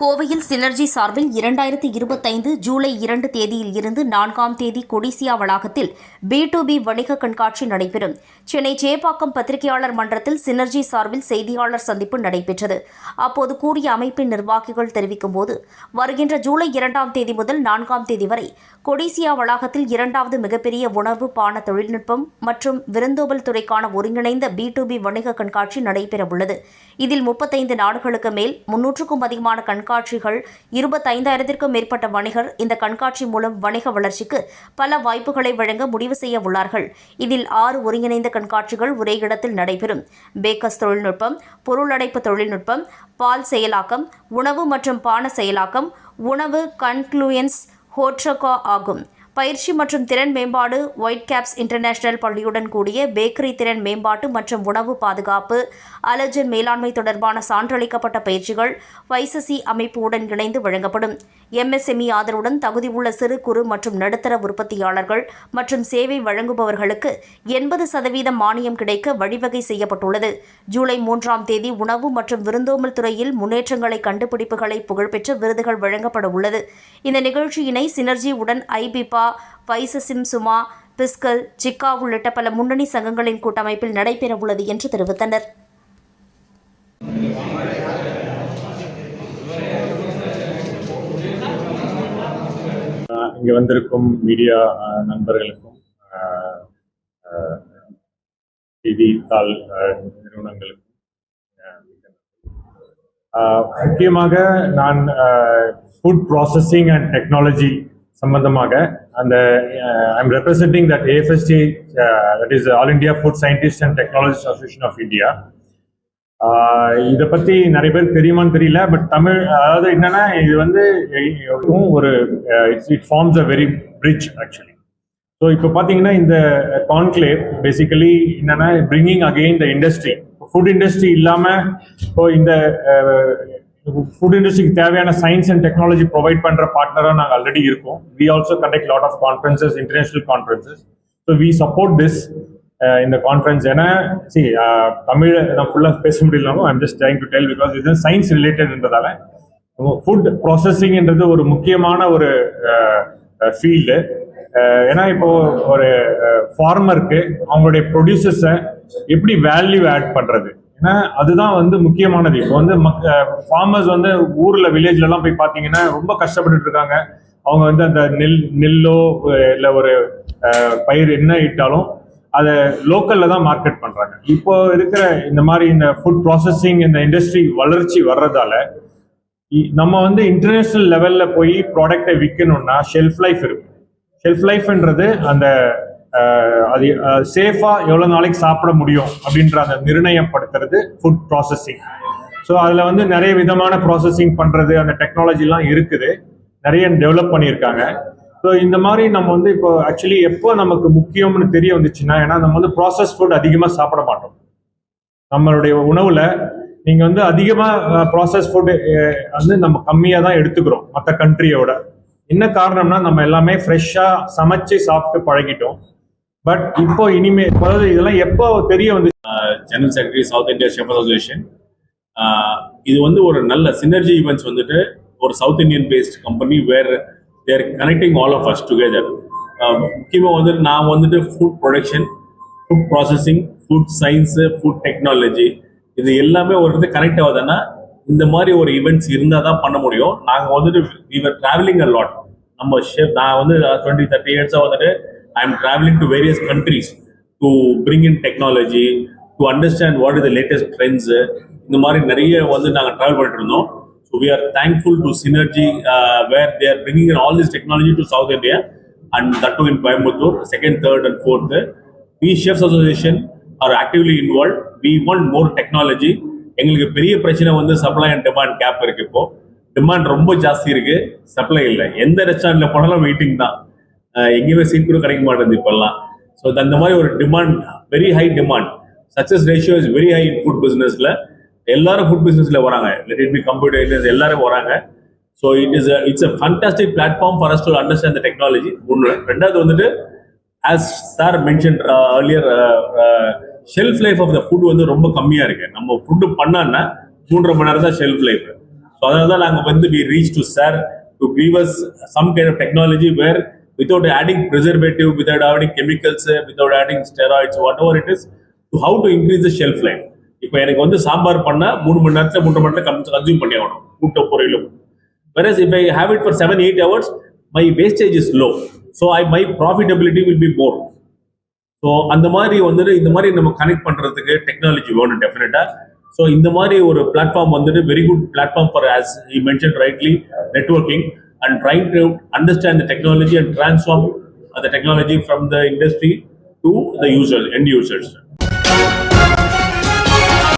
கோவையில் சினர்ஜி சார்பில் இரண்டாயிரத்தி இருபத்தைந்து ஜூலை இரண்டு தேதியில் இருந்து நான்காம் தேதி கொடிசியா வளாகத்தில் பி டு பி வணிக கண்காட்சி நடைபெறும். சென்னை சேப்பாக்கம் பத்திரிகையாளர் மன்றத்தில் சினர்ஜி சார்பில் செய்தியாளர் சந்திப்பு நடைபெற்றது. அப்போது கூறிய அமைப்பின் நிர்வாகிகள் தெரிவிக்கும்போது வருகின்ற ஜூலை இரண்டாம் தேதி முதல் நான்காம் தேதி வரை கொடிசியா வளாகத்தில் இரண்டாவது மிகப்பெரிய உணவு பான தொழில்நுட்பம் மற்றும் விருந்தோபல் துறைக்கான ஒருங்கிணைந்த பி டு பி வணிக கண்காட்சி நடைபெறவுள்ளது. இதில் முப்பத்தைந்து நாடுகளுக்கு மேல் முன்னூற்றுக்கும் அதிகமான கண்காட்சிகள் இருபத்தைந்தாயிரத்திற்கும் மேற்பட்ட வணிகர் இந்த கண்காட்சி மூலம் வணிக வளர்ச்சிக்கு பல வாய்ப்புகளை வழங்க முடிவு செய்ய உள்ளார்கள். இதில் ஆறு ஒருங்கிணைந்த கண்காட்சிகள் ஒரே இடத்தில் நடைபெறும். பேக்கஸ் தொழில்நுட்பம் பொருளடைப்பு தொழில்நுட்பம் பால் செயலாக்கம் உணவு மற்றும் பான செயலாக்கம் உணவு கன்க்ளூயன்ஸ் ஹோட்ரகா ஆகும். பயிற்சி மற்றும் திறன் மேம்பாடு ஒயிட் கேப்ஸ் இன்டர்நேஷனல் பள்ளியுடன் கூடிய பேக்கரி திறன் மேம்பாட்டு மற்றும் உணவு பாதுகாப்பு அலர்ஜன் மேலாண்மை தொடர்பான சான்றளிக்கப்பட்ட பயிற்சிகள் வைசசி அமைப்புடன் இணைந்து வழங்கப்படும். எம்எஸ்எம்இ ஆதரவுடன் தகுதியுள்ள சிறு குறு மற்றும் நடுத்தர உற்பத்தியாளர்கள் மற்றும் சேவை வழங்குபவர்களுக்கு எண்பது சதவீதம் மானியம் கிடைக்க வழிவகை செய்யப்பட்டுள்ளது. ஜூலை மூன்றாம் தேதி உணவு மற்றும் விருந்தோம்பல் துறையில் முன்னேற்றங்களை கண்டுபிடிப்புகளை புகழ்பெற்ற விருதுகள் வழங்கப்பட உள்ளது இந்த நிகழ்ச்சியினை சினர்ஜி உடன் ஐபிபா வைசசிம் சுமா பிஸ்கல் சிக்கா உள்ளிட்ட பல முன்னணி சங்கங்களின் கூட்டமைப்பில் நடைபெறவுள்ளது என்று தெரிவித்தனர். இங்கே வந்திருக்கும் மீடியா நண்பர்களுக்கும் செய்தித்தாள் நிறுவனங்களுக்கும் முக்கியமாக நான் ஃபுட் ப்ராசஸிங் அண்ட் டெக்னாலஜி சம்பந்தமாக அந்த I'm representing that AFST that is all India food scientist and technologist association of India இதை பத்தி நிறைய பேருக்கு தெரியுமான்னு தெரியல பட் தமிழ் அதாவது என்னன்னா இது வந்து ஒரு it's it forms a very bridge actually so இப்போ பார்த்தீங்கன்னா இந்த கான்க்ளேவ் பேசிக்கலி என்னன்னா bringing again the industry food industry இல்லாமல் இப்போ இந்த ஃபுட் இண்டஸ்ட்ரிக்கு தேவையான சயின்ஸ் அண்ட் டெக்னாலஜி ப்ரொவைட் பண்ணுற பார்ட்னராக நாங்கள் ஆல்ரெடி இருக்கோம். We also conduct lot of conferences international conferences so we support this இந்த கான்ஃபரன்ஸ் ஏன்னா சி uh, தமிழ் நான் ஃபுல்லாக பேச முடியலனாலும் I'm just trying to tell because இது சயின்ஸ் ரிலேட்டட்ன்றதால ஃபுட் ப்ராசஸிங்ன்றது ஒரு முக்கியமான ஒரு uh, uh, ஃபீல்டு ஏன்னா இப்போ ஒரு ஃபார்மருக்கு அவங்களுடைய ப்ரொடியூசர்ஸை எப்படி வேல்யூ ஆட் பண்ணுறது ஏன்னா அதுதான் வந்து முக்கியமானது. இப்போ வந்து ஃபார்மர்ஸ் வந்து ஊர்ல வில்லேஜ்ல எல்லாம் போய் பார்த்தீங்கன்னா ரொம்ப கஷ்டப்பட்டுட்டு இருக்காங்க. அவங்க வந்து அந்த நெல் நெல்லோ இல்லை ஒரு பயிர் என்ன இட்டாலும் அதை லோக்கல்ல தான் மார்க்கெட் பண்றாங்க. இப்போ இருக்கிற இந்த மாதிரி இந்த ஃபுட் ப்ராசஸிங் இந்த இண்டஸ்ட்ரி வளர்ச்சி வர்றதால இ- நம்ம வந்து இன்டர்நேஷனல் லெவல்ல போய் ப்ராடக்டை விற்கணும்னா ஷெல்ஃப் லைஃப் இருக்கு. ஷெல்ஃப் லைஃப்ன்றது அந்த அது சேஃபாக எவ்வளோ நாளைக்கு சாப்பிட முடியும் அப்படின்ற அந்த நிர்ணயப்படுத்துறது ஃபுட் ப்ராசஸிங் ஸோ அதில் வந்து நிறைய விதமான ப்ராசஸிங் பண்ணுறது அந்த டெக்னாலஜிலாம் இருக்குது. நிறைய டெவலப் பண்ணியிருக்காங்க. ஸோ இந்த மாதிரி நம்ம வந்து இப்போ ஆக்சுவலி எப்போ நமக்கு முக்கியம்னு தெரிய வந்துச்சுன்னா ஏன்னா நம்ம வந்து ப்ராசஸ் ஃபுட் அதிகமாக சாப்பிட மாட்டோம். நம்மளுடைய உணவில் நீங்கள் வந்து அதிகமாக ப்ராசஸ் ஃபுட் வந்து நம்ம கம்மியாக தான் எடுத்துக்கிறோம் மற்ற கண்ட்ரியோட என்ன காரணம்னா நம்ம எல்லாமே ஃப்ரெஷ்ஷாக சமைச்சு சாப்பிட்டு பழகிட்டோம். பட் இப்போ இனிமே அதாவது இதெல்லாம் எப்போ தெரிய வந்து general secretary South India chef association இது வந்து ஒரு நல்ல சினர்ஜி ஈவெண்ட்ஸ் வந்துட்டு ஒரு South Indian based company where they're connecting all of us together முக்கியமாக வந்துட்டு நான் வந்துட்டு food production food processing food science food technology இது எல்லாமே ஒரு இது கனெக்ட் ஆகுதுன்னா இந்த மாதிரி ஒரு ஈவெண்ட்ஸ் இருந்தால் தான் பண்ண முடியும். நாங்கள் வந்துட்டு விவர் ட்ராவலிங் அ லாட் நம்ம ஷெஃப் நான் வந்து டுவெண்ட்டி தேர்ட்டி இயர்ஸாக வந்துட்டு I'm traveling travelling various various to to in in technology to understand what the the latest இந்த மாதிரி நிறைய வந்து நாங்கள் ட்ராவல் பண்ணிட்டு இருந்தோம். So we are thankful to synergy where they are bringing in all this technology to South India and that too in Coimbatore second third and fourth we chefs association are actively involve we want more technology எங்களுக்கு பெரிய பிரச்சனை வந்து supply and demand gap இருக்கு இப்போ. Demand ரொம்ப ஜாஸ்தி இருக்கு. Supply இல்லை. எந்த ரெஸ்டாரண்ட்ல போனாலும் வெயிட்டிங் தான். எங்கேயுமே சீட் கூட கிடைக்க மாட்டேங்குது இப்பெல்லாம். ஸோ அந்த மாதிரி ஒரு demand very high demand success ratio is very high in food பிஸ்னஸில் எல்லாரும் ஃபுட் பிஸ்னஸில் வராங்க. லெட் இட் பி கம்ப்யூட்டர் எல்லாரும் வராங்க. So it is it's a fantastic platform for us to understand the technology ஒன்று ரெண்டாவது வந்துட்டு as sir mention earlier shelf life of the food வந்து ரொம்ப கம்மியாக இருக்குது நம்ம ஃபுட்டு பண்ணான்னா மூன்றரை மணி நேரம் தான் ஷெல்ஃப் லைஃப் ஸோ அதனால தான் நாங்கள் வந்து we reach to sir to give us some kind of technology where without adding preservative without adding chemicals without adding steroids whatever it is to how to increase the shelf life இப்போ எனக்கு வந்து சாம்பார் பண்ண மூணு மணி நேரத்தில் மூன்று மணி நேரத்தில் consume பண்ணி ஆகணும். கூட்ட பொருளும் versus if I have it for seven eight hours my wastage is low so I my profitability will be more so அந்த மாதிரி வந்துட்டு இந்த மாதிரி நம்ம கனெக்ட் பண்றதுக்கு டெக்னாலஜி வேணும் டெஃபினட்டாக ஸோ இந்த மாதிரி ஒரு பிளாட்ஃபார்ம் வந்துட்டு very good platform for as you mention rightly networking and trying to understand the technology and transform the technology from the industry to the users, end users.